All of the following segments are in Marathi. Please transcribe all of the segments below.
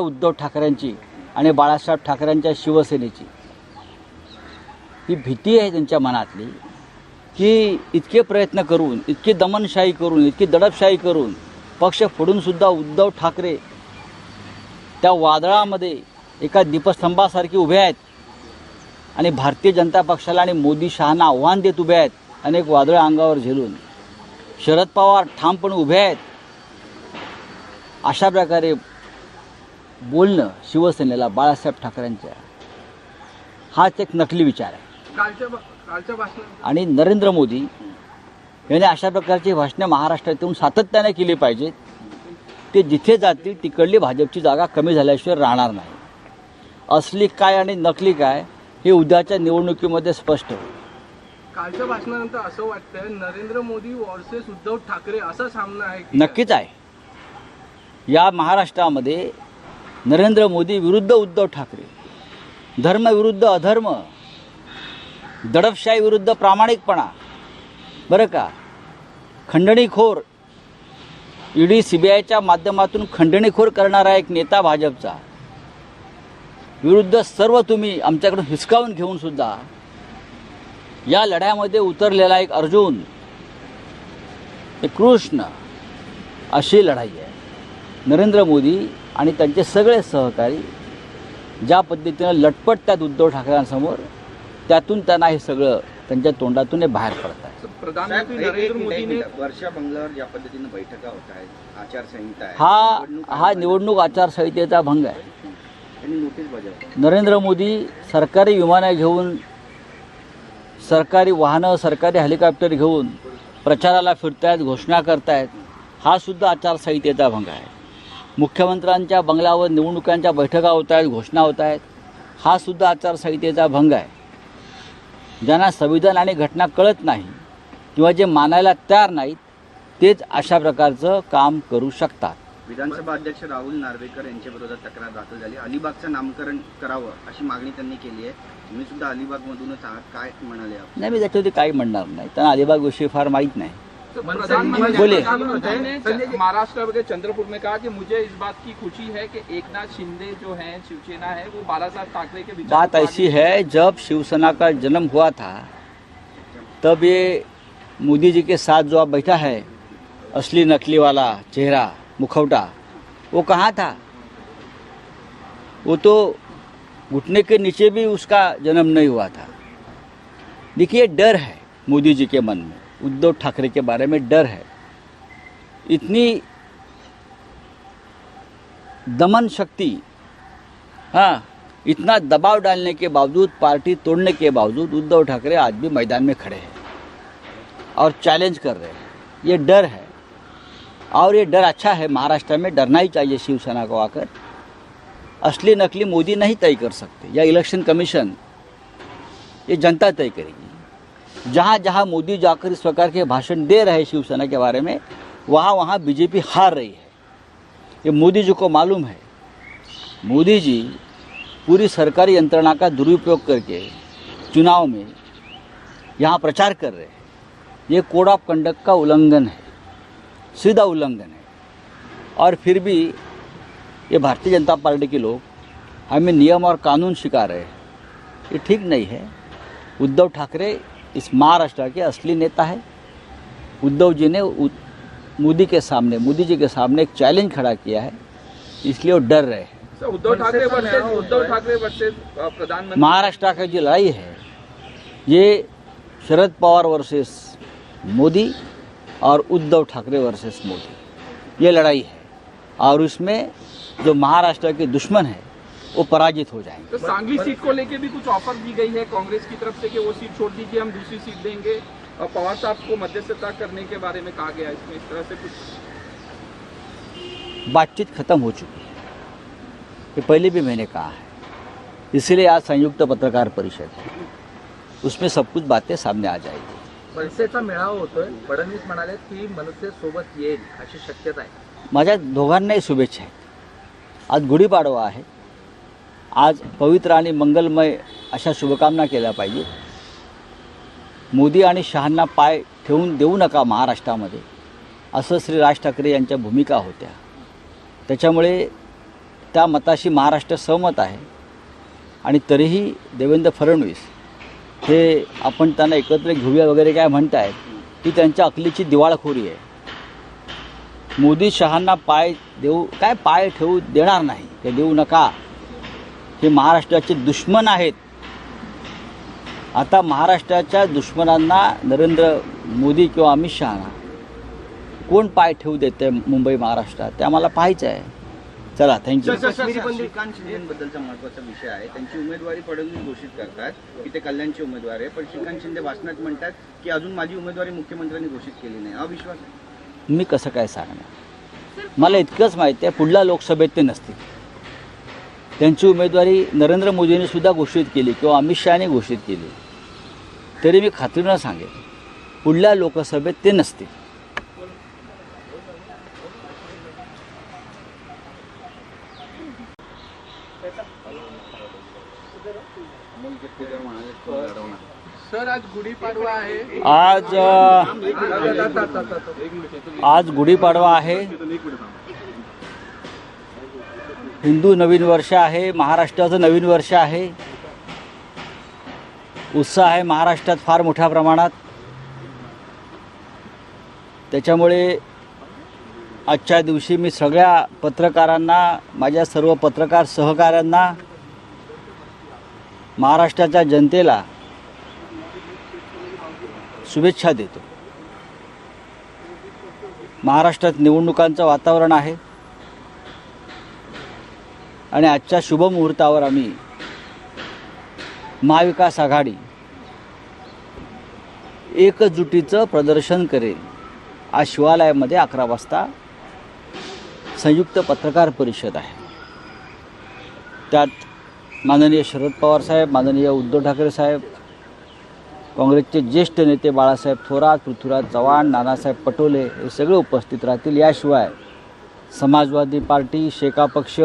उद्धव ठाकरेंची आणि बाळासाहेब ठाकरेंच्या शिवसेनेची. ही भीती आहे त्यांच्या मनातली की इतके प्रयत्न करून इतकी दमनशाही करून इतकी दडपशाही करून पक्ष फोडूनसुद्धा उद्धव ठाकरे त्या वादळामध्ये एका दीपस्तंभासारखी उभे आहेत आणि भारतीय जनता पक्षाला आणि मोदी शहांना आव्हान देत उभे आहेत अनेक वादळ अंगावर झेलून. शरद पवार ठामपणे उभे आहेत. अशा प्रकारे बोलणं शिवसेनेला बाळासाहेब ठाकरेंच्या हाच एक नकली विचार आहे. आणि नरेंद्र मोदी यांनी अशा प्रकारची भाषणं महाराष्ट्रात येऊन सातत्याने केली पाहिजेत. ते जिथे जातील तिकडली भाजपची जागा कमी झाल्याशिवाय राहणार नाही. असली काय आणि नकली काय हे उद्याच्या निवडणुकीमध्ये स्पष्ट होईल. कालच्या भाषणानंतर असं वाटतंय नरेंद्र मोदी वर्सेस उद्धव ठाकरे असा सामना आहे की नक्कीच आहे. या महाराष्ट्रामध्ये नरेंद्र मोदी विरुद्ध उद्धव ठाकरे धर्मविरुद्ध अधर्म दडपशाही विरुद्ध प्रामाणिकपणा बरं का? खंडणीखोर ईडी सी बी आयच्या माध्यमातून खंडणीखोर करणारा एक नेता भाजपचा. विरुद्ध सर्व तुम्ही आमच्याकडून हिसकावून घेऊन सुद्धा या लढ्यामध्ये उतरलेला एक अर्जुन एक कृष्ण अशी लढाई आहे. नरेंद्र मोदी आणि त्यांचे सगळे सहकारी ज्या पद्धतीनं लटपटतात उद्धव ठाकरेंसमोर त्यातून त्यांना हे सगळं त्यांच्या तोंडातून हे बाहेर पडत आहे. प्रधानमंत्री साहेब, एक- एक नरेंद्र मिनिट, एक मोदीने मिनिट. वर्षा बंगल्यावर ज्या पद्धतीनं बैठका होत आहेत आचारसंहिता आहे हा हा निवडणूक आचारसंहितेचा भंग आहे. त्यांनी नोटीस बजावली. नरेंद्र मोदी सरकारी विमानं घेऊन सरकारी वाहनं सरकारी हेलिकॉप्टर घेऊन प्रचाराला फिरतायत घोषणा करतायत हा सुद्धा आचारसंहितेचा भंग आहे. मुख्यमंत्र्यांच्या बंगल्यावर निवडणुकांच्या बैठका होत आहेत घोषणा होत आहेत. हा सुद्धा आचारसंहितेचा भंग आहे. ज्यांना संविधान आणि घटना कळत नाही किंवा जे मानायला तयार नाहीत तेच अशा प्रकारचं काम करू शकतात. विधानसभा अध्यक्ष राहुल नार्वेकर यांच्या विरोधात तक्रार दाखल झाली. अलिबागचं नामकरण करावं अशी मागणी त्यांनी केली आहे. तुम्ही सुद्धा अलिबागमधूनच आहात काय म्हणाले नाही मी त्याच्यावरती काही म्हणणार नाही. त्यांना अलिबागविषयी फार माहीत नाही. बोलिए। महाराष्ट्र के चंद्रपुर में कहा कि मुझे इस बात की खुशी है कि एक नाथ शिंदे जो है शिवसेना है वो बाला साहब ठाकरे के बात ऐसी है जब शिवसेना का जन्म हुआ था तब ये मोदी जी के साथ जो आप बैठा है असली नकली वाला चेहरा मुखौटा वो कहाँ था? वो तो घुटने के नीचे भी उसका जन्म नहीं हुआ था। देखिए डर है मोदी जी के मन में। उद्धव ठाकरे के बारे में डर है। इतनी दमन शक्ति हाँ इतना दबाव डालने के बावजूद, पार्टी तोड़ने के बावजूद उद्धव ठाकरे आज भी मैदान में खड़े हैं और चैलेंज कर रहे हैं। ये डर है। और ये डर अच्छा है, महाराष्ट्र में डरना ही चाहिए शिवसेना को आकर। असली नकली मोदी नहीं तय कर सकते, या इलेक्शन कमीशन ये जनता तय करेगी। जहाँ जहाँ मोदी जाकर इस प्रकार के भाषण दे रहे हैं शिवसेना के बारे में, वहाँ वहाँ बीजेपी हार रही है। ये मोदी जी को मालूम है। मोदी जी पूरी सरकारी यंत्रणा का दुरुपयोग करके चुनाव में यहाँ प्रचार कर रहे हैं। ये कोड ऑफ़ कंडक्ट का उल्लंघन है, सीधा उल्लंघन है। और फिर भी ये भारतीय जनता पार्टी के लोग हमें नियम और कानून सिखा रहे हैं। ये ठीक नहीं है। उद्धव ठाकरे इस महाराष्ट्र के असली नेता है। उद्धव जी ने मोदी के सामने मोदी जी के सामने एक चैलेंज खड़ा किया है। इसलिए वो डर रहे हैं। उद्धव ठाकरे वर्सेस उद्धव ठाकरे वर्सेस प्रधानमंत्री महाराष्ट्र की जो लड़ाई है ये शरद पवार वर्सेस मोदी और उद्धव ठाकरे वर्सेस मोदी। ये लड़ाई है। और इसमें जो महाराष्ट्र के दुश्मन है वो पराजित हो जाएँगे। तो सांगली सीट को लेके भी कुछ ऑफ़र दी गई है कांग्रेस की तरफ़ से कि वो सीट छोड़ दीजिए हम दूसरी सीट देंगे। और पवार साहब को मध्यस्थता करने के बारे में कहा गया इसमें इस तरह से कुछ बातचीत खत्म हो चुकी है। ये पहले भी मैंने कहा है। इसीलिए आज संयुक्त पत्रकार परिषद है। उसमें सब कुछ बातें सामने आ जाएगी। मनसेचा मेळावा होतोय. फडणवीस म्हणाले की मनसे सोबत येईल अशी शक्यता आहे. माझ्या दोघांनाही शुभेच्छा आहेत. आज गुढीपाडवा आहे. आज पवित्र आणि मंगलमय अशा शुभकामना केल्या पाहिजे. मोदी आणि शहांना पाय ठेवून देऊ नका महाराष्ट्रामध्ये. असं श्री राज ठाकरे यांच्या भूमिका होत्या. त्याच्यामुळे त्या मताशी महाराष्ट्र सहमत आहे. आणि तरीही देवेंद्र फडणवीस हे आपण त्यांना एकत्र घेऊया वगैरे काय म्हणतायत ती त्यांच्या अकलीची दिवाळखोरी आहे. मोदी शहांना पाय देऊ काय पाय ठेवू देणार नाही. ते देऊ नका. हे महाराष्ट्राचे दुश्मन आहेत. आता महाराष्ट्राच्या दुश्मनांना नरेंद्र मोदी किंवा अमित शहाना कोण पाय ठेवू देते मुंबई महाराष्ट्रात? ते आम्हाला पाहायचं आहे. चला थँक्यू श्रीकांत शिंदेबद्दलचा महत्त्वाचा विषय आहे. त्यांची उमेदवारी फडणवीस घोषित करतात की ते कल्याणचे उमेदवार आहे. पण श्रीकांत शिंदे भाषणात म्हणतात की अजून माझी उमेदवारी मुख्यमंत्र्यांनी घोषित केली नाही. अविश्वास मी कसं काय सांगणार? मला इतकंच माहिती आहे पुढल्या लोकसभेत ते नसतील. त्यांची उमेदवारी नरेंद्र मोदींनी सुद्धा घोषित केली किंवा अमित शहाने घोषित केली. तरी मी खात्रीनं सांगेन पुढल्या लोकसभेत ते नसतील. सर आज गुढीपाडवा आहे. आज अ, आज गुढीपाडवा आहे. हिंदू नवीन वर्ष आहे महाराष्ट्राचं नवीन वर्ष आहे. उत्साह आहे महाराष्ट्रात फार मोठ्या प्रमाणात. त्याच्यामुळे आजच्या दिवशी मी सगळ्या पत्रकारांना माझ्या सर्व पत्रकार सहकाऱ्यांना महाराष्ट्राच्या जनतेला शुभेच्छा देतो. महाराष्ट्रात निवडणुकांचं वातावरण आहे. आणि आजच्या शुभमुहूर्तावर आम्ही महाविकास आघाडी एकजुटीचं प्रदर्शन करेल आज शिवालयामध्ये अकरा वाजता संयुक्त पत्रकार परिषद आहे. त्यात माननीय शरद पवार साहेब माननीय उद्धव ठाकरे साहेब काँग्रेसचे ज्येष्ठ नेते बाळासाहेब थोरात पृथ्वीराज चव्हाण नानासाहेब पटोले हे सगळे उपस्थित राहतील. याशिवाय समाजवादी पार्टी शेका पक्ष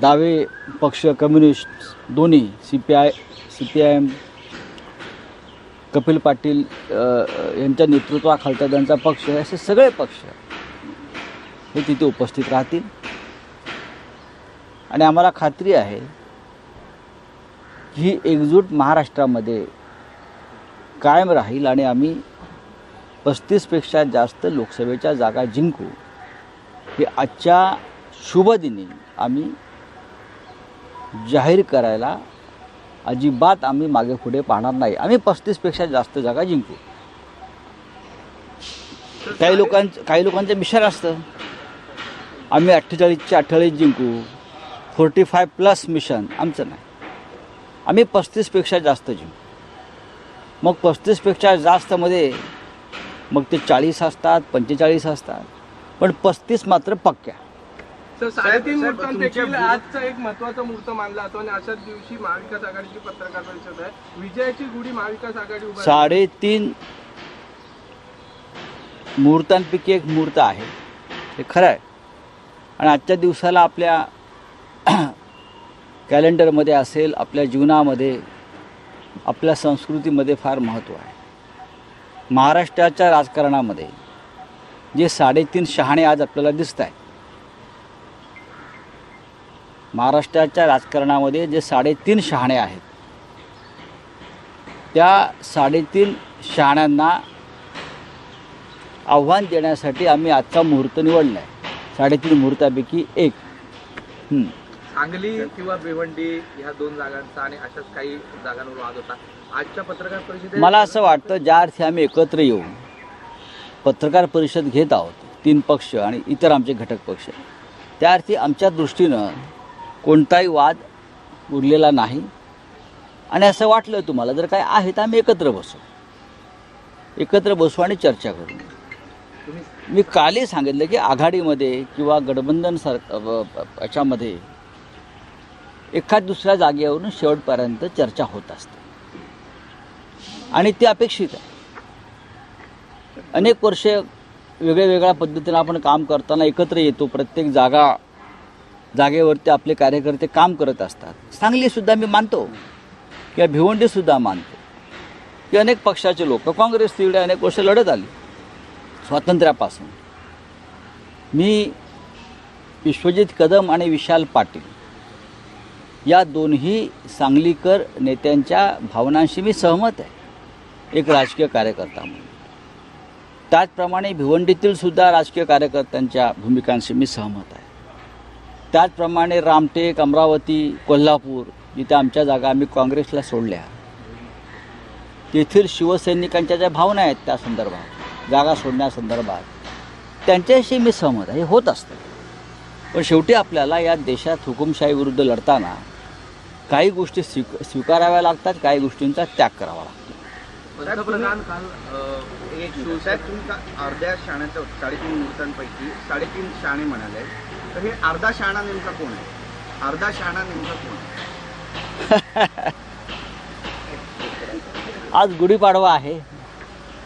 डावे पक्ष कम्युनिस्ट दोन्ही C P I C P I M Kapil Patil यांच्या नेतृत्वाखालचा त्यांचा पक्ष असे सगळे पक्ष हे तिथे उपस्थित राहतील. आणि आम्हाला खात्री आहे ही एकजूट महाराष्ट्रामध्ये कायम राहील आणि आम्ही पस्तीसपेक्षा जास्त लोकसभेच्या जागा जिंकू हे आजच्या शुभदिनी आम्ही जाहीर करायला अजिबात आम्ही मागे पुढे पाहणार नाही. आम्ही पस्तीसपेक्षा जास्त जागा जिंकू. काही लोकांचं काही लोकांचं मिशन असतं. आम्ही अठ्ठेचाळीसच्या अठ्ठेचाळीस जिंकू. फोर्टी फाय प्लस मिशन आमचं नाही. आम्ही पस्तीसपेक्षा जास्त जिंकू. मग पस्तीसपेक्षा जास्तमध्ये मग ते चाळीस असतात पंचेचाळीस असतात. पण पस्तीस मात्र पक्क्या. तर साडेतीन मुहूर्तांपैकी आजचा एक महत्त्वाचा मुहूर्त मानला जातो आणि अशाच दिवशी महाविकास आघाडीची पत्रकार परिषद आहे. विजयाची गुढी महाविकास आघाडी उभा साडेतीन मुहूर्तांपैकी एक मुहूर्त आहे. हे खरं आहे. आणि आजच्या दिवसाला आपल्या कॅलेंडरमध्ये असेल आपल्या जीवनामध्ये आपल्या संस्कृतीमध्ये फार महत्त्व आहे. महाराष्ट्राच्या राजकारणामध्ये जे साडेतीन शहाणे आज आपल्याला दिसत आहेत महाराष्ट्राच्या राजकारणामध्ये जे साडेतीन शहाणे आहेत त्या साडेतीन शहाण्यांना आव्हान देण्यासाठी आम्ही आजचा मुहूर्त निवडला आहे साडेतीन मुहूर्तापैकी एक. सांगली किंवा भिवंडी ह्या दोन जागांचा आणि अशाच काही जागांवर वाद होता. आजच्या पत्रकार परिषदेत मला असं वाटतं ज्या अर्थी आम्ही एकत्र येऊन पत्रकार परिषद घेत आहोत तीन पक्ष आणि इतर आमचे घटक पक्ष त्या अर्थी आमच्या दृष्टीनं कोणताही वाद उरलेला नाही. आणि असं वाटलं तुम्हाला जर काय आहे तर आम्ही एकत्र बसू. एकत्र बसू आणि चर्चा करू. मी कालही सांगितलं की आघाडीमध्ये किंवा गठबंधन सर याच्यामध्ये एखाद दुसऱ्या जागेवरून शेवटपर्यंत चर्चा होत असते. आणि ते अपेक्षित आहे. अनेक वर्षे वेगळ्या वेगळ्या पद्धतीनं आपण काम करताना एकत्र येतो प्रत्येक जागा जागेवरती आपले कार्यकर्ते काम करत असतात. सांगलीसुद्धा मी मानतो. किंवा भिवंडीसुद्धा मानतो. की अनेक पक्षाचे लोक काँग्रेस तिकडे अनेक वर्ष लढत आली. स्वातंत्र्यापासून. मी विश्वजित कदम आणि विशाल पाटील या दोन्ही सांगलीकर नेत्यांच्या भावनांशी मी सहमत आहे. एक राजकीय कार्यकर्ता म्हणून. त्याचप्रमाणे भिवंडीतील सुद्धा राजकीय कार्यकर्त्यांच्या भूमिकांशी मी सहमत आहे. त्याचप्रमाणे रामटेक अमरावती कोल्हापूर जिथे आमच्या जागा आम्ही काँग्रेसला सोडल्या. तेथील शिवसैनिकांच्या ज्या भावना आहेत त्या संदर्भात जागा सोडण्यासंदर्भात त्यांच्याशी मी सहमत हे होत असतं. पण शेवटी आपल्याला या देशात हुकुमशाहीविरुद्ध लढताना काही गोष्टी स्वीक स्वीकाराव्या लागतात काही गोष्टींचा त्याग करावा लागतो. पंतप्रधान काल अं, एक अर्ध्या शाण्याच्या साडेतीन मूर्तांपैकी साडेतीन शाणे म्हणाले. तर हे अर्धा शाणा नेमका कोण आहे? अर्धा शाणा नेमका कोण आहे? आज गुढीपाडवा आहे.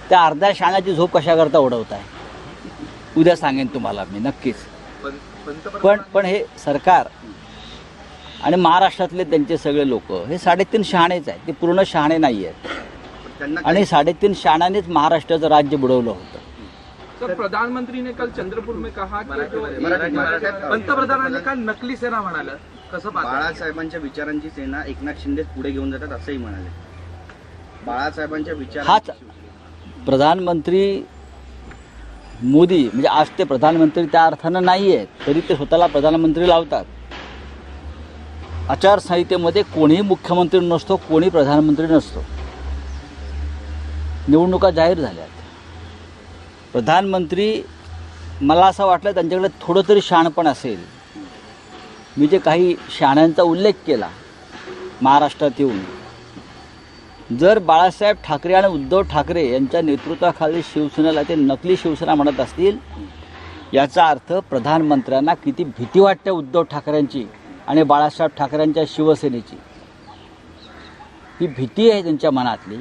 त्या अर्ध्या शाण्याची झोप कशा करता उडवताय? उद्या सांगेन तुम्हाला मी नक्कीच. पण पण हे सरकार आणि महाराष्ट्रातले त्यांचे सगळे लोक हे साडेतीन शहाणेच आहेत. ते पूर्ण शहाणे नाही आहेत आणि साडेतीन शहाण्यानेच महाराष्ट्राचं राज्य बुडवलं होतं. सर प्रधानमंत्री ने कल चंद्रपुर में कहा पंतप्रधानांनी काल नकली सेना म्हणालं कसं बाळासाहेबांच्या विचारांची सेना एकनाथ शिंदे पुढे घेऊन जातात असंही म्हणाले. बाळासाहेबांच्या विचार प्रधानमंत्री मोदी म्हणजे आज ते प्रधानमंत्री त्या अर्थानं नाही आहेत तरी ते स्वतःला प्रधानमंत्री लावतात. आचारसंहितेमध्ये कोणीही मुख्यमंत्री नसतो कोणी प्रधानमंत्री नसतो. निवडणुका जाहीर झाल्यात. प्रधानमंत्री मला असं वाटलं त्यांच्याकडे थोडं तरी शहाणपण असेल. मी जे काही शहाण्यांचा उल्लेख केला महाराष्ट्रात येऊन जर बाळासाहेब ठाकरे आणि उद्धव ठाकरे यांच्या नेतृत्वाखाली शिवसेनेला ते नकली शिवसेना म्हणत असतील याचा अर्थ प्रधानमंत्र्यांना किती भीती वाटते उद्धव ठाकरेंची आणि बाळासाहेब ठाकरेंच्या शिवसेनेची. ही भीती आहे त्यांच्या मनातली.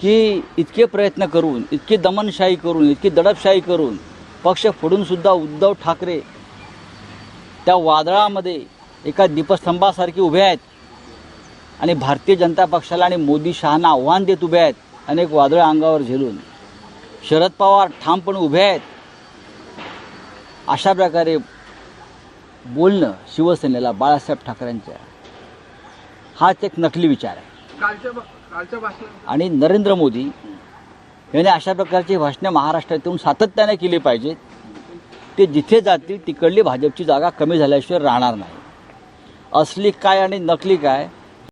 की इतके प्रयत्न करून इतकी दमनशाही करून इतकी दडपशाही करून पक्ष फोडूनसुद्धा उद्धव ठाकरे त्या वादळामध्ये एका दीपस्तंभासारखी उभे आहेत. आणि भारतीय जनता पक्षाला आणि मोदी शहाना आव्हान देत उभे आहेत अनेक वादळ अंगावर झेलून. शरद पवार ठामपणे उभे आहेत. अशा प्रकारे बोलणं शिवसेनेला बाळासाहेब ठाकरेंच्या हाच एक नकली विचार आहे. कालच्या आणि नरेंद्र मोदी यांनी अशा प्रकारची भाषणं महाराष्ट्रातून सातत्याने केली पाहिजेत. ते जिथे जातील तिकडली भाजपची जागा कमी झाल्याशिवाय राहणार नाही. असली काय आणि नकली काय